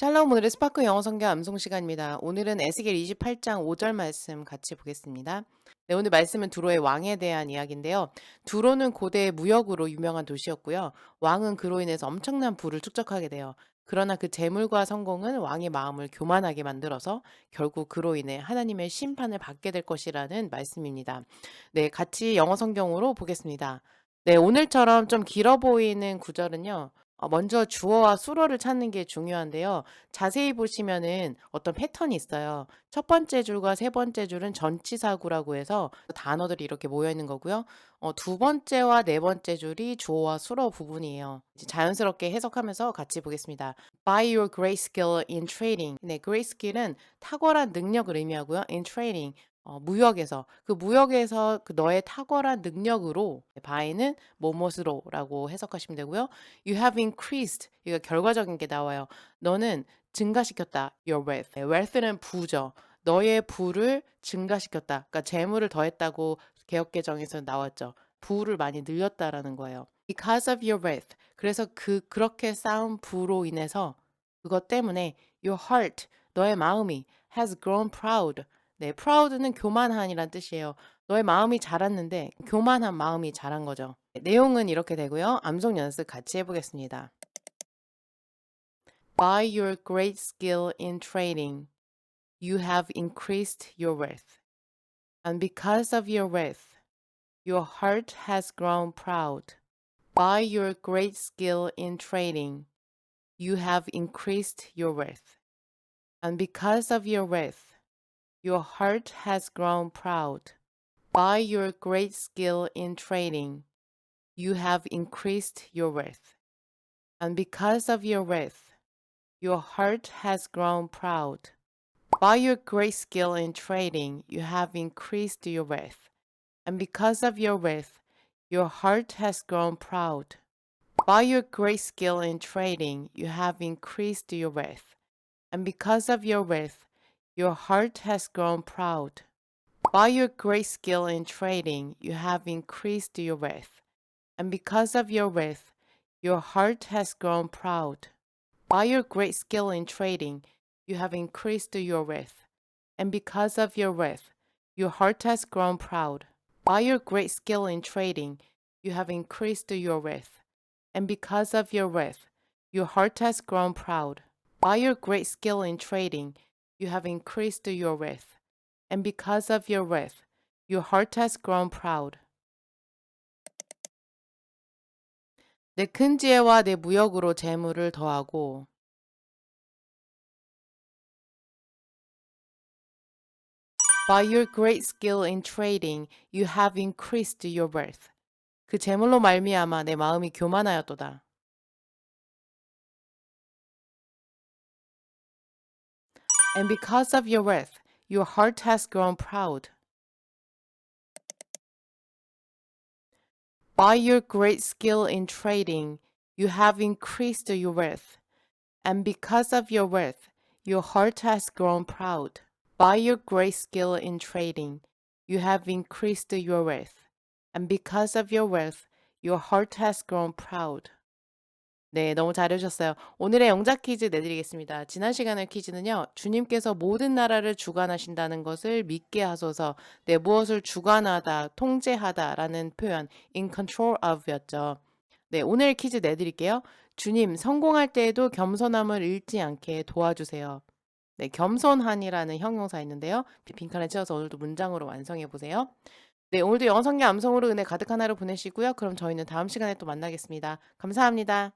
샬롬 오늘의 스파크 영어 성경 암송 시간입니다. 오늘은 에스겔 28장 5절 말씀 같이 보겠습니다. 네, 오늘 말씀은 두로의 왕에 대한 이야기인데요. 두로는 고대 무역으로 유명한 도시였고요. 왕은 그로 인해서 엄청난 부를 축적하게 돼요. 그러나 그 재물과 성공은 왕의 마음을 교만하게 만들어서 결국 그로 인해 하나님의 심판을 받게 될 것이라는 말씀입니다. 네, 같이 영어 성경으로 보겠습니다. 네, 오늘처럼 좀 길어 보이는 구절은요. 어 먼저 주어와 수어를 찾는 게 중요한데요. 자세히 보시면은 어떤 패턴이 있어요. 첫 번째 줄과 세 번째 줄은 전치사구라고 해서 단어들이 이렇게 모여 있는 거고요. 어, 두 번째와 네 번째 줄이 주어와 수어 부분이에요. 자연스럽게 해석하면서 같이 보겠습니다. By your great skill in trading. 네, great skill은 탁월한 능력을 의미하고요. In trading. 어, 무역에서 그 무역에서 그 너의 탁월한 능력으로 by는 뭐뭇으로라고 해석하시면 되고요. You have increased 이거 결과적인 게 나와요. 너는 증가시켰다. Your wealth. 네, wealth는 부죠. 너의 부를 증가시켰다. 그러니까 재물을 더했다고 개혁 개정에서 나왔죠. 부를 많이 늘렸다라는 거예요. Because of your wealth. 그래서 그 그렇게 쌓은 부로 인해서 그것 때문에 your heart 너의 마음이 has grown proud. 네, proud는 교만한이란 뜻이에요. 너의 마음이 자랐는데 교만한 마음이 자란 거죠. 네, 내용은 이렇게 되고요. 암송 연습 같이 해보겠습니다. By your great skill in trading, you have increased your worth. And because of your worth, your heart has grown proud. By your great skill in trading, you have increased your worth. And because of your worth, your heart has grown proud. By your great skill in trading, you have increased your worth. And because of your worth, your heart has grown proud. By your great skill in trading, you have increased your worth. And because of your worth, your heart has grown proud. By your great skill in trading, you have increased your worth. And because of your worth, your heart has grown proud. By your great skill in trading, you have increased your wealth, And because of your wealth, your heart has grown proud. By your great skill in trading, you have increased your wealth, And because of your wealth, your heart has grown proud. By your great skill in trading, you have increased your wealth, And because of your wealth, your heart has grown proud. By your great skill in trading, you have increased your worth. And because of your worth, your heart has grown proud. 내 큰 지혜와 내 무역으로 재물을 더하고 By your great skill in trading, you have increased your worth. 그 재물로 말미암아 내 마음이 교만하였도다. And because of your worth, your heart has grown proud. By your great skill in trading, you have increased your worth. And because of your worth, your heart has grown proud. By your great skill in trading, you have increased your worth. And because of your worth, your heart has grown proud. 네, 너무 잘해 주셨어요. 오늘의 영작 퀴즈 내드리겠습니다. 지난 시간의 퀴즈는요, 주님께서 모든 나라를 주관하신다는 것을 믿게 하소서, 네, 무엇을 주관하다, 통제하다 라는 표현, in control of 였죠. 네, 오늘 퀴즈 내드릴게요. 주님, 성공할 때에도 겸손함을 잃지 않게 도와주세요. 네, 겸손한이라는 형용사 있는데요. 빈칸에 채워서 오늘도 문장으로 완성해 보세요. 네, 오늘도 영어 성경 암송으로 은혜 가득한 하루 보내시고요. 그럼 저희는 다음 시간에 또 만나겠습니다. 감사합니다.